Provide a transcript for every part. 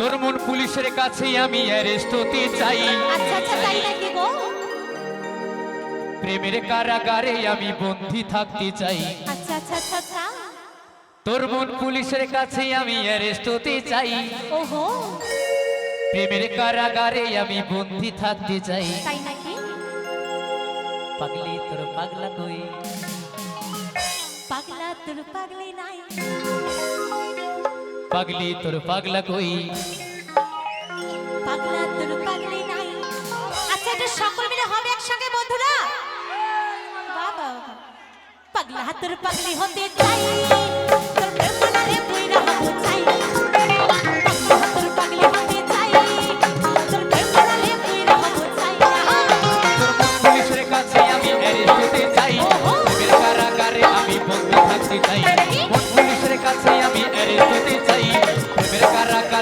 তোর মন পুলিশের কাছে আমি অ্যারেস্ট হতে চাই। আচ্ছা আচ্ছা তাই নাকি গো? প্রেমের কারাগারে আমি বন্দি থাকতে চাই। আচ্ছা আচ্ছা আচ্ছা আচ্ছা। তোর মন পুলিশের কাছে আমি অ্যারেস্ট হতে চাই। ওহো। প্রেমের কারাগারে আমি বন্দি থাকতে চাই। তাই নাকি? পাগলি তোর পাগলা কই? পাগলা তোর পাগলি নাই। পাগলি তোর পাগলা কই? পাগলা তোর পাগলি নাই। আচ্ছা এটা সকল মিলে হবে একসঙ্গে, বন্ধুরা? বাবা পাগলা তোর পাগলি হতে চাই।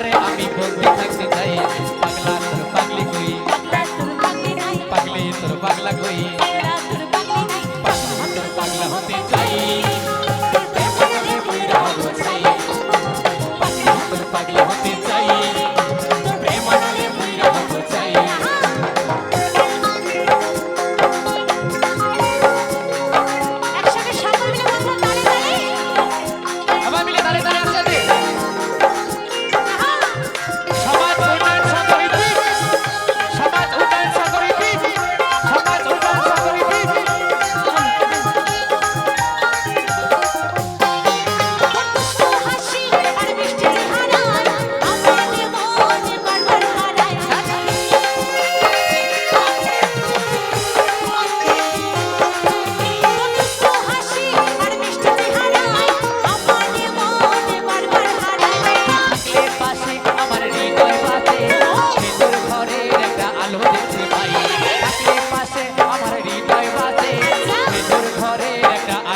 ঘরে আমি বন্দি থাকতে চাই পাগলা তোর পাগলা হতে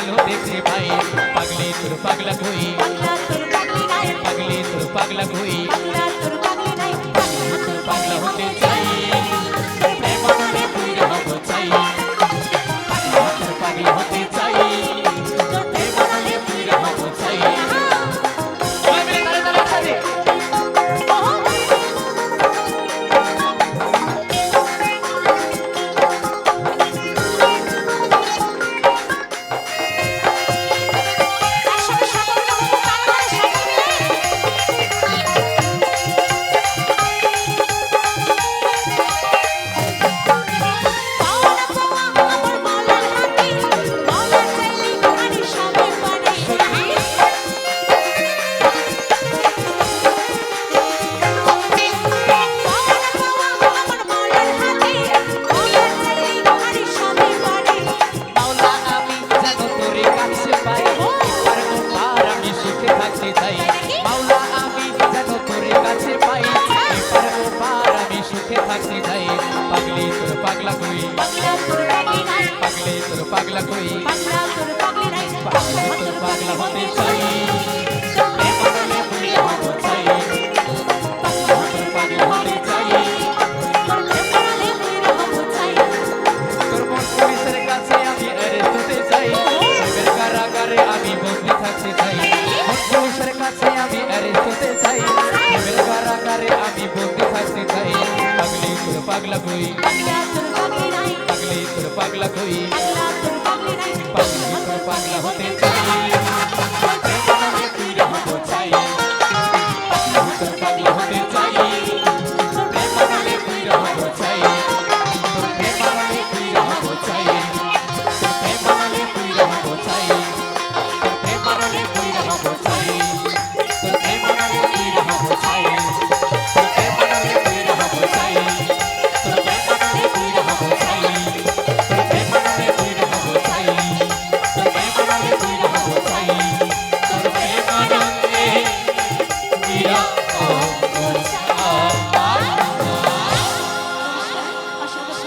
ভালো দেখে ভাই পাগলি তোর পাগলা কই পাগলি তোর পাগলা কই থাকতে যাই পাগলি তোর পাগলা কই? পাগলি তোর পাগলা কই? পাগলি তোর পাগলা হতে চাই। আমি বলতে থাকতে চাই। তোর পাগলা কই পাগলি তোর পাগলা কই